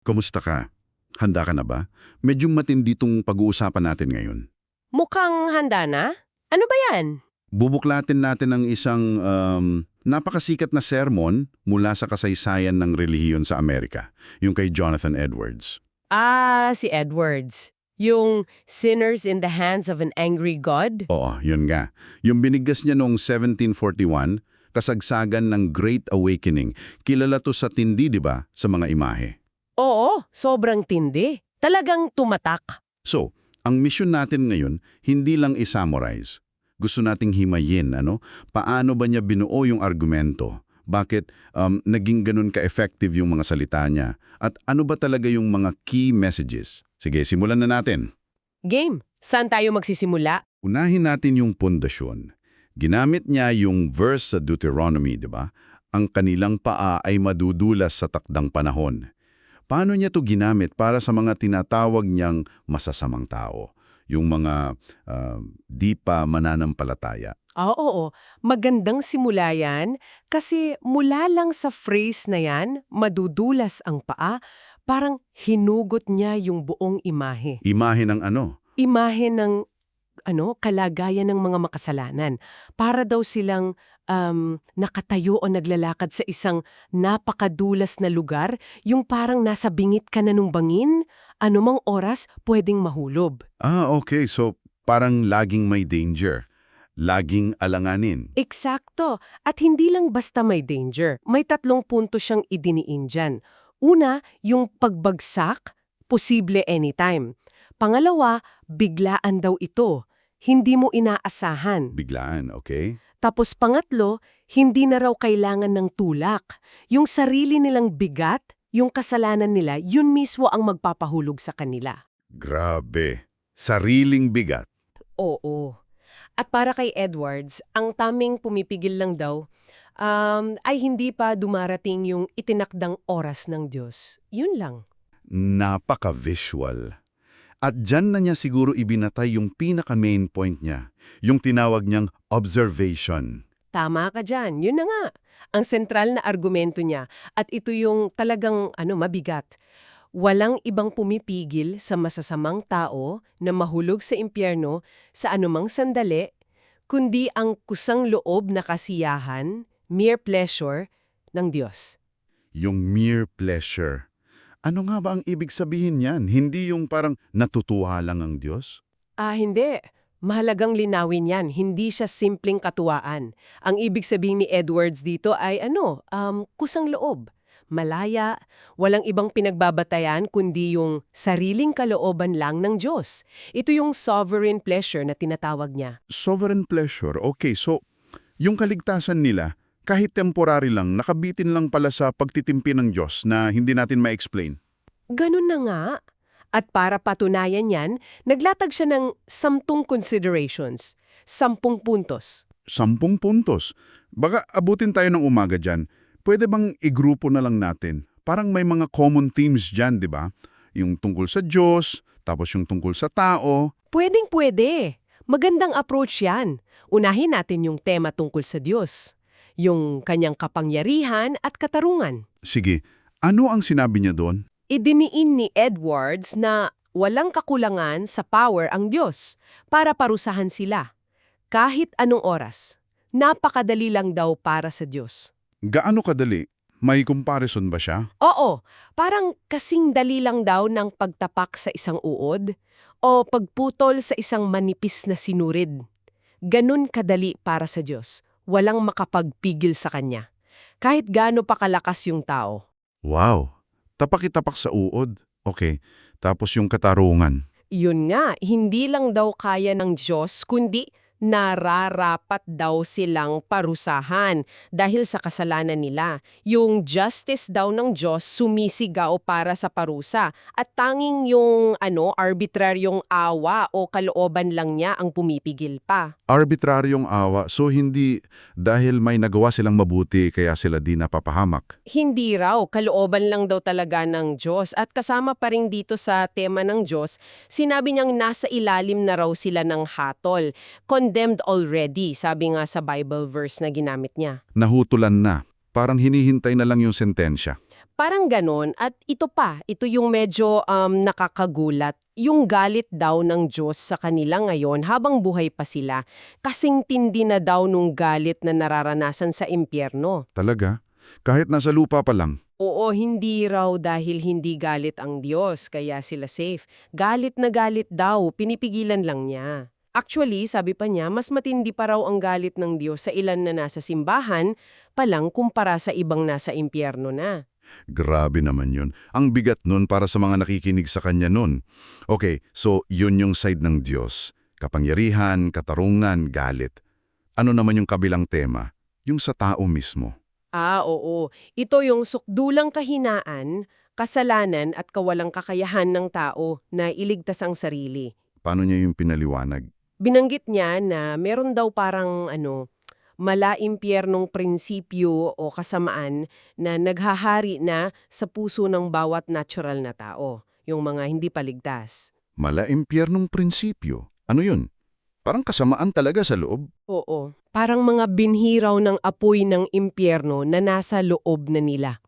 Kamusta ka? Handa ka na ba? Medyo matindi tong pag-uusapan natin ngayon. Mukhang handa na? Ano ba yan? Bubuklatin natin ang isang um, napakasikat na sermon mula sa kasaysayan ng relihiyon sa Amerika, yung kay Jonathan Edwards. Ah, si Edwards. Yung Sinners in the Hands of an Angry God? Oo, yun nga. Yung binigkas niya noong 1741, kasagsagan ng Great Awakening. Kilala to sa tindi, di ba, sa mga imahe. Oo, sobrang tindi. Talagang tumatak. So, ang mission natin ngayon, hindi lang i-summarize. Gusto nating himayin, ano? Paano ba niya binuo yung argumento? Bakit um, naging ganun ka-effective yung mga salita niya? At ano ba talaga yung mga key messages? Sige, simulan na natin. Game, saan tayo magsisimula? Unahin natin yung pundasyon. Ginamit niya yung verse sa Deuteronomy, di ba? Ang kanilang paa ay madudulas sa takdang panahon. Paano niya to ginamit para sa mga tinatawag niyang masasamang tao? Yung mga ah, di pa mananampalataya. Ah, Oo, magandang simula yan kasi mula lang sa phrase na yan, madudulas ang paa, parang hinugot niya yung buong imahe. Imahe ng ano? Imahe ng ano, kalagayan ng mga makasalanan. Para daw silang um, nakatayo o naglalakad sa isang napakadulas na lugar, yung parang nasa bingit ka na nung bangin, anumang oras pwedeng mahulob. Ah, okay. So, parang laging may danger. Laging alanganin. Eksakto. At hindi lang basta may danger. May tatlong punto siyang idiniin dyan. Una, yung pagbagsak, posible anytime. Pangalawa, biglaan daw ito. Hindi mo inaasahan. Biglaan, okay? Tapos pangatlo, hindi na raw kailangan ng tulak. Yung sarili nilang bigat, yung kasalanan nila, yun mismo ang magpapahulog sa kanila. Grabe. Sariling bigat. Oo. At para kay Edwards, ang taming pumipigil lang daw um, ay hindi pa dumarating yung itinakdang oras ng Diyos. Yun lang. Napaka-visual. At dyan na niya siguro ibinatay yung pinaka-main point niya, yung tinawag niyang observation. Tama ka dyan. Yun na nga. Ang sentral na argumento niya. At ito yung talagang ano, mabigat. Walang ibang pumipigil sa masasamang tao na mahulog sa impyerno sa anumang sandali, kundi ang kusang loob na kasiyahan, mere pleasure, ng Diyos. Yung mere pleasure. Ano nga ba ang ibig sabihin niyan? Hindi yung parang natutuwa lang ang Diyos? Ah, hindi. Mahalagang linawin yan. Hindi siya simpleng katuwaan. Ang ibig sabihin ni Edwards dito ay ano, um, kusang loob. Malaya, walang ibang pinagbabatayan kundi yung sariling kalooban lang ng Diyos. Ito yung sovereign pleasure na tinatawag niya. Sovereign pleasure. Okay, so yung kaligtasan nila, kahit temporary lang, nakabitin lang pala sa pagtitimpi ng Diyos na hindi natin ma-explain. Ganun na nga. At para patunayan yan, naglatag siya ng samtong considerations, sampung puntos. Sampung puntos. Baka abutin tayo ng umaga dyan. Pwede bang igrupo na lang natin? Parang may mga common themes dyan, di ba? Yung tungkol sa Diyos, tapos yung tungkol sa tao. Pwedeng pwede. Magandang approach yan. Unahin natin yung tema tungkol sa Diyos. Yung kanyang kapangyarihan at katarungan. Sige, ano ang sinabi niya doon? Idiniin ni Edwards na walang kakulangan sa power ang Diyos para parusahan sila. Kahit anong oras. Napakadali lang daw para sa Diyos. Gaano kadali? May comparison ba siya? Oo, parang kasing dali lang daw ng pagtapak sa isang uod o pagputol sa isang manipis na sinurid. Ganun kadali para sa Diyos. Walang makapagpigil sa Kanya. Kahit gaano pa kalakas yung tao. Wow, tapakitapak sa uod. Okay, tapos yung katarungan. Yun nga, hindi lang daw kaya ng Diyos, kundi nararapat daw silang parusahan dahil sa kasalanan nila. Yung justice daw ng Diyos sumisigaw para sa parusa at tanging yung ano arbitraryong awa o kalooban lang niya ang pumipigil pa. Arbitraryong awa, so hindi dahil may nagawa silang mabuti kaya sila di napapahamak. Hindi raw, kalooban lang daw talaga ng Diyos at kasama pa rin dito sa tema ng Diyos, sinabi niyang nasa ilalim na raw sila ng hatol. Condemned already, sabi nga sa Bible verse na ginamit niya. Nahutulan na. Parang hinihintay na lang yung sentensya. Parang ganon. At ito pa, ito yung medyo um, nakakagulat. Yung galit daw ng Diyos sa kanila ngayon habang buhay pa sila. Kasing tindi na daw nung galit na nararanasan sa impyerno. Talaga? Kahit nasa lupa pa lang. Oo, hindi raw dahil hindi galit ang Diyos, kaya sila safe. Galit na galit daw, pinipigilan lang niya. Actually, sabi pa niya, mas matindi pa raw ang galit ng Diyos sa ilan na nasa simbahan palang kumpara sa ibang nasa impyerno na. Grabe naman yun. Ang bigat nun para sa mga nakikinig sa kanya nun. Okay, so yun yung side ng Diyos. Kapangyarihan, katarungan, galit. Ano naman yung kabilang tema? Yung sa tao mismo. Ah, oo. Ito yung sukdulang kahinaan, kasalanan at kawalang kakayahan ng tao na iligtas ang sarili. Paano niya yung pinaliwanag? Binanggit niya na meron daw parang ano, mala impyernong prinsipyo o kasamaan na naghahari na sa puso ng bawat natural na tao, yung mga hindi paligtas. Mala impyernong prinsipyo. Ano yun? Parang kasamaan talaga sa loob. Oo, parang mga binhiraw ng apoy ng impyerno na nasa loob na nila.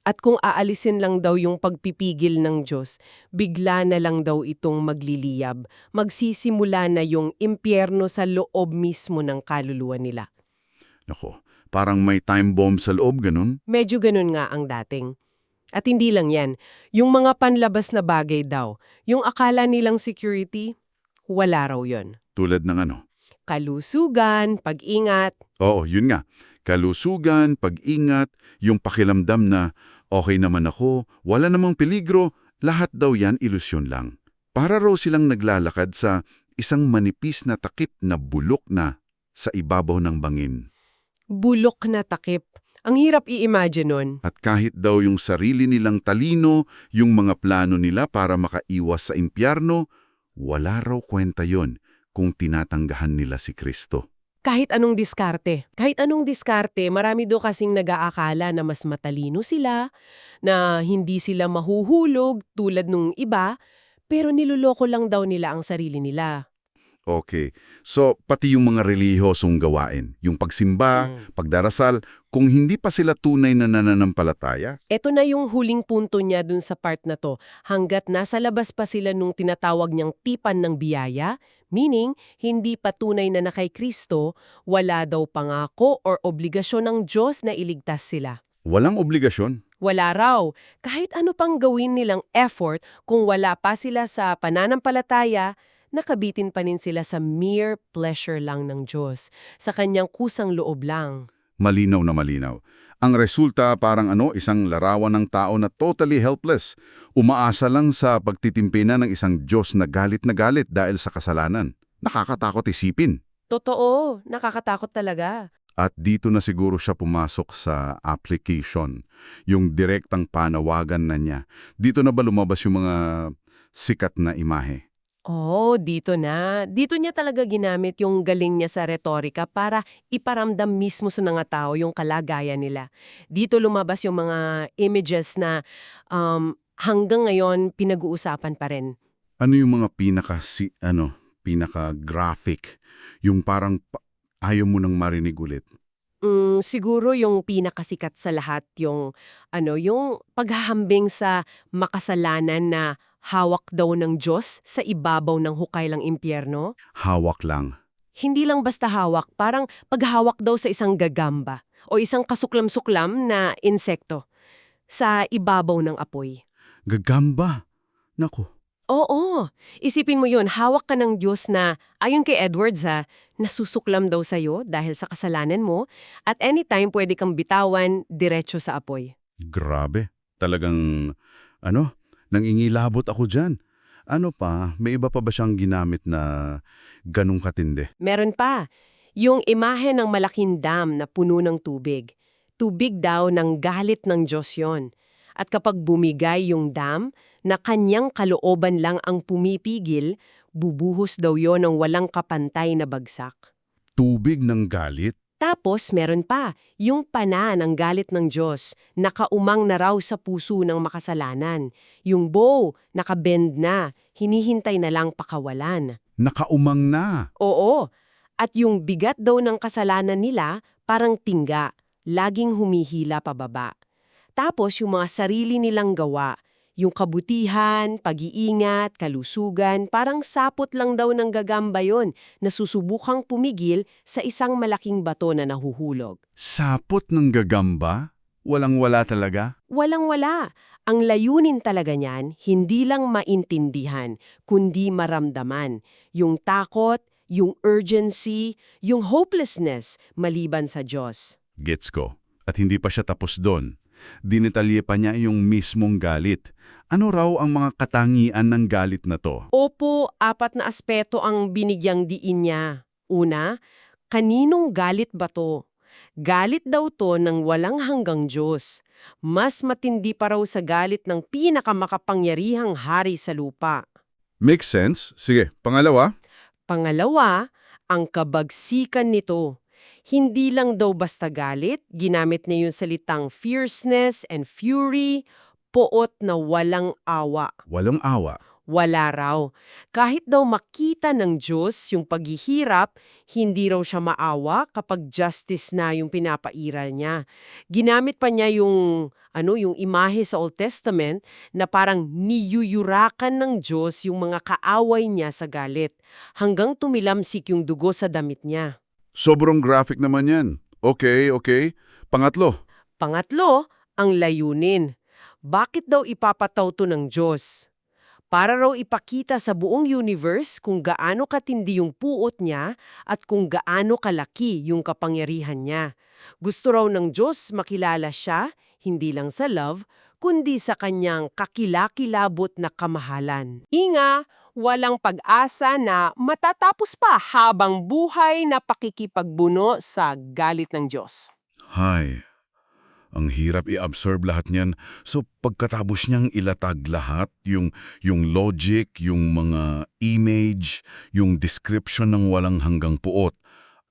At kung aalisin lang daw yung pagpipigil ng Diyos, bigla na lang daw itong magliliyab. Magsisimula na yung impyerno sa loob mismo ng kaluluwa nila. Nako, parang may time bomb sa loob, ganun? Medyo ganun nga ang dating. At hindi lang yan, yung mga panlabas na bagay daw, yung akala nilang security, wala raw yon. Tulad ng ano? Kalusugan, pag-ingat, Oo, yun nga. Kalusugan, pag-ingat, yung pakilamdam na okay naman ako, wala namang peligro, lahat daw yan ilusyon lang. Para raw silang naglalakad sa isang manipis na takip na bulok na sa ibabaw ng bangin. bulok na takip. Ang hirap i-imagine nun. At kahit daw yung sarili nilang talino, yung mga plano nila para makaiwas sa impyarno, wala raw kwenta yon kung tinatanggahan nila si Kristo. Kahit anong diskarte. Kahit anong diskarte, marami do kasing nag-aakala na mas matalino sila, na hindi sila mahuhulog tulad nung iba, pero niloloko lang daw nila ang sarili nila. Okay. So, pati yung mga relihosong gawain, yung pagsimba, Mm. pagdarasal, kung hindi pa sila tunay na nananampalataya, Ito na yung huling punto niya dun sa part na to. Hanggat nasa labas pa sila nung tinatawag niyang tipan ng biyaya, meaning hindi pa tunay na na kay Kristo, wala daw pangako or obligasyon ng Diyos na iligtas sila. walang obligasyon. Wala raw. Kahit ano pang gawin nilang effort, kung wala pa sila sa pananampalataya, nakabitin pa rin sila sa mere pleasure lang ng Diyos, sa kanyang kusang loob lang. Malinaw na malinaw. Ang resulta parang ano, isang larawan ng tao na totally helpless. Umaasa lang sa pagtitimpi na ng isang Diyos na galit na galit dahil sa kasalanan. Nakakatakot isipin. Totoo, nakakatakot talaga. At dito na siguro siya pumasok sa application, yung direktang panawagan na niya. Dito na ba lumabas yung mga sikat na imahe? Oh, dito na. Dito niya talaga ginamit yung galing niya sa retorika para iparamdam mismo sa mga tao yung kalagayan nila. Dito lumabas yung mga images na um, hanggang ngayon pinag-uusapan pa rin. Ano yung mga pinaka, si, ano, pinaka-graphic? Yung parang pa- ayaw mo nang marinig ulit. Mm, siguro yung pinakasikat sa lahat yung ano yung paghahambing sa makasalanan na hawak daw ng Diyos sa ibabaw ng hukay lang impyerno. Hawak lang. Hindi lang basta hawak, parang paghawak daw sa isang gagamba o isang kasuklam-suklam na insekto sa ibabaw ng apoy. Gagamba. Nako. Oo, isipin mo yun, hawak ka ng Diyos na, ayon kay Edwards ha, nasusuklam daw sa'yo dahil sa kasalanan mo at anytime pwede kang bitawan diretso sa apoy. Grabe. Talagang, ano, nangingilabot ako dyan. Ano pa, may iba pa ba siyang ginamit na ganong katindi? Meron pa, yung imahe ng malaking dam na puno ng tubig. Tubig daw ng galit ng Diyos yon. At kapag bumigay yung dam, na kanyang kalooban lang ang pumipigil, bubuhos daw yon ng walang kapantay na bagsak. Tubig ng galit? Tapos meron pa, yung pana ng galit ng Diyos, nakaumang na raw sa puso ng makasalanan. Yung bow, nakabend na, hinihintay na lang pakawalan. Nakaumang na. Oo, at yung bigat daw ng kasalanan nila parang tingga, laging humihila pababa. Tapos yung mga sarili nilang gawa, yung kabutihan, pag-iingat, kalusugan, parang sapot lang daw ng gagamba yon na susubukang pumigil sa isang malaking bato na nahuhulog. Sapot ng gagamba? Walang-wala talaga? Walang-wala. Ang layunin talaga niyan, hindi lang maintindihan, kundi maramdaman. Yung takot, yung urgency, yung hopelessness maliban sa Diyos. Gets ko. At hindi pa siya tapos doon. Dinitalye pa niya yung mismong galit. Ano raw ang mga katangian ng galit na to? Opo, apat na aspeto ang binigyang diin niya. Una, kaninong galit ba to? Galit daw to ng walang hanggang Diyos. Mas matindi pa raw sa galit ng pinakamakapangyarihang hari sa lupa. Makes sense. Sige, pangalawa. Pangalawa, ang kabagsikan nito. Hindi lang daw basta galit, ginamit niya yung salitang fierceness and fury, poot na walang awa. Walang awa. Wala raw. Kahit daw makita ng Diyos yung paghihirap, hindi raw siya maawa kapag justice na yung pinapairal niya. Ginamit pa niya yung, ano, yung imahe sa Old Testament na parang niyuyurakan ng Diyos yung mga kaaway niya sa galit, hanggang tumilamsik yung dugo sa damit niya. Sobrang graphic naman yan. Okay, okay. Pangatlo. Pangatlo, ang layunin. Bakit daw ipapataw to ng Diyos? Para raw ipakita sa buong universe kung gaano katindi yung puot niya at kung gaano kalaki yung kapangyarihan niya. Gusto raw ng Diyos makilala siya, hindi lang sa love, kundi sa kanyang kakilakilabot na kamahalan. Inga, walang pag-asa na matatapos pa habang buhay na pakikipagbuno sa galit ng Diyos. Hay, ang hirap i-absorb lahat niyan. So pagkatapos niyang ilatag lahat, yung, yung logic, yung mga image, yung description ng walang hanggang puot,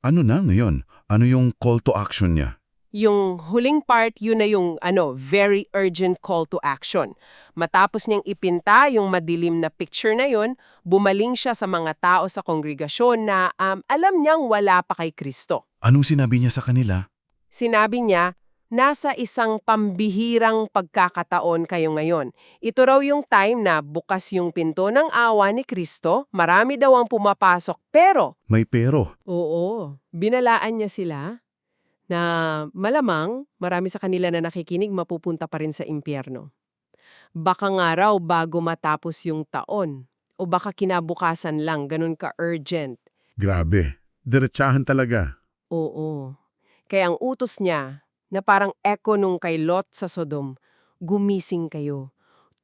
ano na ngayon? Ano yung call to action niya? Yung huling part, yun na yung ano, very urgent call to action. Matapos niyang ipinta yung madilim na picture na yun, bumaling siya sa mga tao sa kongregasyon na um, alam niyang wala pa kay Kristo. Anong sinabi niya sa kanila? Sinabi niya, nasa isang pambihirang pagkakataon kayo ngayon. Ito raw yung time na bukas yung pinto ng awa ni Kristo, marami daw ang pumapasok, pero May pero. Oo, binalaan niya sila na malamang marami sa kanila na nakikinig mapupunta pa rin sa impyerno. Baka nga raw bago matapos yung taon o baka kinabukasan lang ganun ka-urgent. Grabe. Diretsahan talaga. Oo. Kaya ang utos niya na parang echo nung kay Lot sa Sodom, gumising kayo.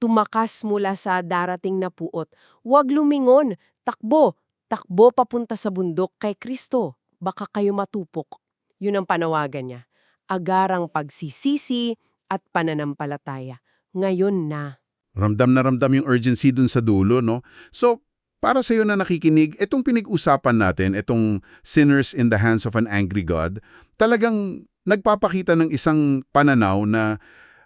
Tumakas mula sa darating na puot. Huwag lumingon. Takbo. Takbo papunta sa bundok kay Kristo. Baka kayo matupok. Yun ang panawagan niya. Agarang pagsisisi at pananampalataya. Ngayon na. Ramdam na ramdam yung urgency dun sa dulo, no? So, para sa iyo na nakikinig, itong pinag-usapan natin, itong sinners in the hands of an angry God, talagang nagpapakita ng isang pananaw na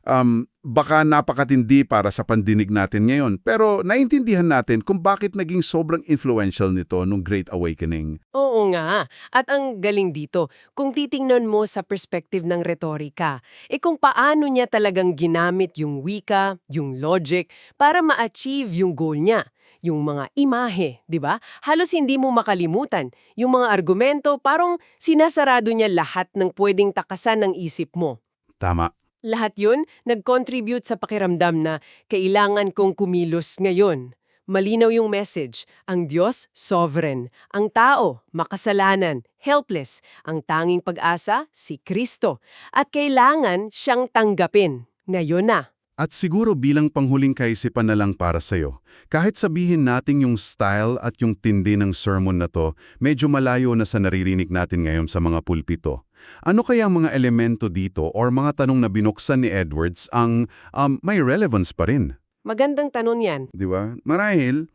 um, baka napakatindi para sa pandinig natin ngayon. Pero naintindihan natin kung bakit naging sobrang influential nito nung Great Awakening. Oo nga. At ang galing dito, kung titingnan mo sa perspective ng retorika, eh kung paano niya talagang ginamit yung wika, yung logic, para ma-achieve yung goal niya. Yung mga imahe, di ba? Halos hindi mo makalimutan. Yung mga argumento, parang sinasarado niya lahat ng pwedeng takasan ng isip mo. Tama. Lahat yun nag-contribute sa pakiramdam na kailangan kong kumilos ngayon. Malinaw yung message, ang Diyos, sovereign. Ang tao, makasalanan, helpless. Ang tanging pag-asa, si Kristo. At kailangan siyang tanggapin. Ngayon na. At siguro bilang panghuling kaisipan na lang para sa'yo, kahit sabihin natin yung style at yung tindi ng sermon na to, medyo malayo na sa naririnig natin ngayon sa mga pulpito. Ano kaya ang mga elemento dito or mga tanong na binuksan ni Edwards ang um, may relevance pa rin? Magandang tanong yan. Di ba? Marahil,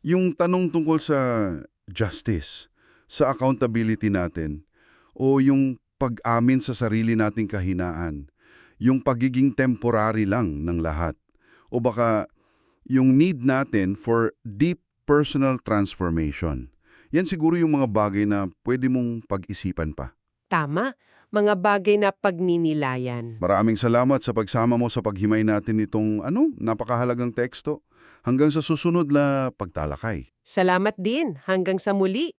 yung tanong tungkol sa justice, sa accountability natin, o yung pag-amin sa sarili nating kahinaan, yung pagiging temporary lang ng lahat, o baka yung need natin for deep personal transformation. Yan siguro yung mga bagay na pwede mong pag-isipan pa. Tama. mga bagay na pagninilayan. Maraming salamat sa pagsama mo sa paghimay natin itong ano, napakahalagang teksto. Hanggang sa susunod na pagtalakay. Salamat din. Hanggang sa muli.